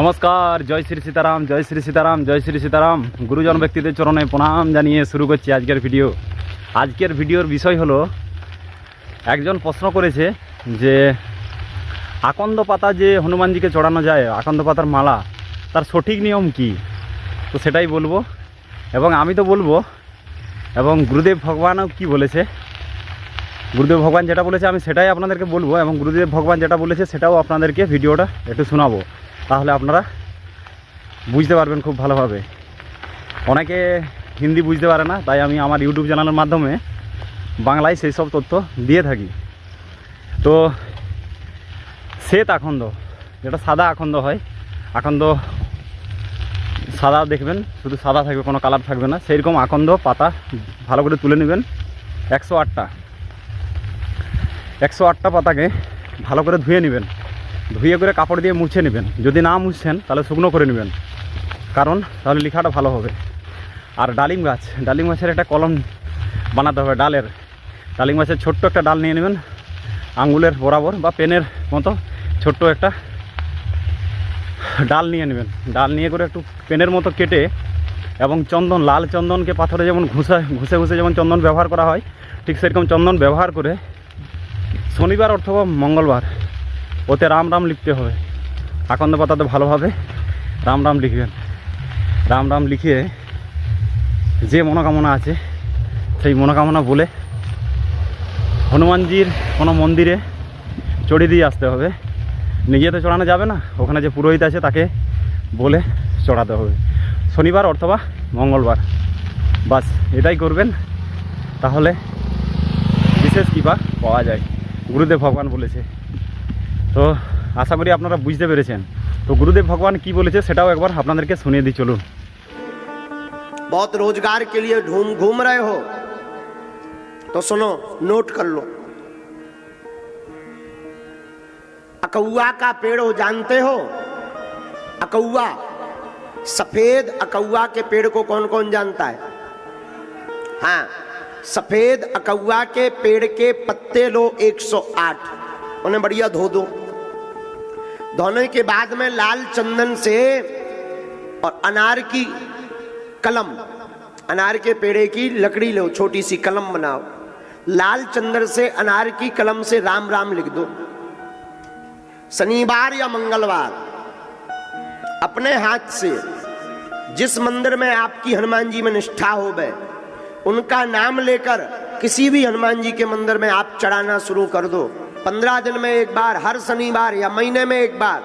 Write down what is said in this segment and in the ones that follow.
নমস্কার, জয় শ্রী সীতারাম, জয় শ্রী সীতারাম, জয় শ্রী সীতারাম। গুরুজন ব্যক্তিদের চরণে প্রণাম জানিয়ে শুরু করছি আজকের ভিডিও। আজকের ভিডিওর বিষয় হলো, একজন প্রশ্ন করেছে যে, আকন্দ পাতা যে হনুমানজিকে চড়ানো যায়, আকন্দ পাতার মালা, তার সঠিক নিয়ম কি? তো সেটাই বলব। এবং আমি তো বলব, এবং গুরুদেব ভগবানও কি বলেছে? গুরুদেব ভগবান যেটা বলেছে আমি সেটাই আপনাদেরকে বলব, এবং গুরুদেব ভগবান যেটা বলেছে সেটাও আপনাদেরকে ভিডিওটা একটু শোনাবো। তাহলে আপনারা বুঝতে পারবেন খুব ভালোভাবে। অনেকে হিন্দি বুঝতে পারে না, তাই আমি আমার ইউটিউব চ্যানেলের মাধ্যমে বাংলায় সেই সব তথ্য দিয়ে থাকি। তো শ্বেত আখন্দ, যেটা সাদা আখন্দ হয়, আখন্দ সাদা দেখবেন, শুধু সাদা থাকবে, কোনো কালার থাকবে না। সেই রকম আকন্দ পাতা, ভালো করে তুলে নেবেন। একশো আটটা। একশো আটটা পাতাকে ভালো করে ধুয়ে নেবেন। ধুয়ে করে কাপড় দিয়ে মুছে নেবেন। যদি না মুছছেন তাহলে শুকনো করে নেবেন। কারণ তাহলে লেখাটা ভালো হবে। আর ডালিম গাছ, ডালিম গাছের একটা কলম বানাতে হবে ডালের। ডালিম গাছের ছোট্ট একটা ডাল নিয়ে নেবেন আঙ্গুলের বরাবর বা পেনের মতো ছোট্ট একটা ডাল নিয়ে নেবেন। ডাল নিয়ে করে একটু পেনের মতো কেটে এবং চন্দন, লাল চন্দনকে পাথরে যেমন ঘুষে ঘুষে ঘুষে যেমন চন্দন ব্যবহার করা হয়, ঠিক সেরকম চন্দন ব্যবহার করে শনিবার অথবা মঙ্গলবার ওতে রাম রাম লিখতে হবে। আকন্দ পাতাতে ভালোভাবে রাম রাম লিখবেন। রাম রাম লিখিয়ে যে মনোকামনা আছে, সেই মনোকামনা বলে হনুমানজির কোনো মন্দিরে চড়িয়ে দিয়ে আসতে হবে। নিজে তো চড়ানো যাবে না, ওখানে যে পুরোহিত আছে তাকে বলে চড়াতে হবে। শনিবার অথবা মঙ্গলবার। বাস, এটাই করবেন, তাহলে বিশেষ কৃপা পাওয়া যায়। গুরুদেব ভগবান বলেছে। তো আশা করি আপনারা বুঝতে পেরেছেন তো গুরুদেব ভগবান কি বলেছে সেটাও একবার আপনাদেরকে শুনিয়ে দিই চলুন बहुत रोजगार के लिए घूम घूम रहे हो तो सुनो नोट कर लो अकौआ का पेड़ हो जानते हो अकौआ सफेद अकौआ के पेड़ को कौन कौन जानता है हाँ सफेद अकौआ के पेड़ के पत्ते लो 108 उन्हें बढ़िया धो दो धोने के बाद में लाल चंदन से और अनार की कलम, अनार के पेड़े की लकड़ी लो, छोटी सी कलम बनाओ। लाल चंदन से, अनार की कलम से राम राम लिख दो। शनिवार या मंगलवार, अपने हाथ से जिस मंदिर में आपकी हनुमान जी में निष्ठा हो गए उनका नाम लेकर किसी भी हनुमान जी के मंदिर में आप चढ़ाना शुरू कर दो। पंद्रह दिन में एक बार, हर शनिवार या महीने में एक बार।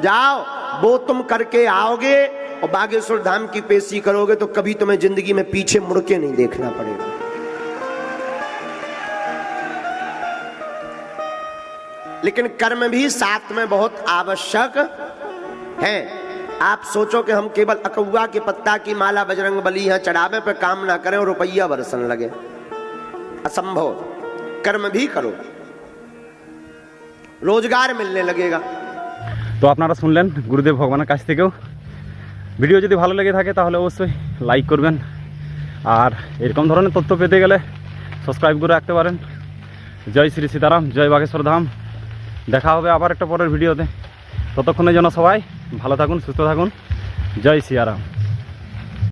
जाओ वो तुम करके आओगे और बागेश्वर धाम की पेशी करोगे तो कभी तुम्हें ज़िंदगी में पीछे मुड़के नहीं देखना पड़ेगा। लेकिन कर्म भी साथ में बहुत आवश्यक है। आप सोचो कि हम केवल अकौआ के पत्ता की माला, बजरंग बली यहाँ चढ़ावे पर काम ना करें और रुपया बरसन लगे। असंभव। कर्म भी करो। রোজগার মিলনে লগেগা তো আপনারা শুনলেন গুরুদেব ভগবানের কাছ থেকেও ভিডিও যদি ভালো লেগে থাকে তাহলে অবশ্যই লাইক করবেন আর এরকম ধরনের তথ্য পেতে গেলে সাবস্ক্রাইব করে রাখতে পারেন জয় শ্রী সীতারাম জয় বাগেশ্বর ধাম দেখা হবে আবার একটা পরের ভিডিওতে। ততক্ষণের জন্য সবাই ভালো থাকুন, সুস্থ থাকুন। জয় সিয়ারাম।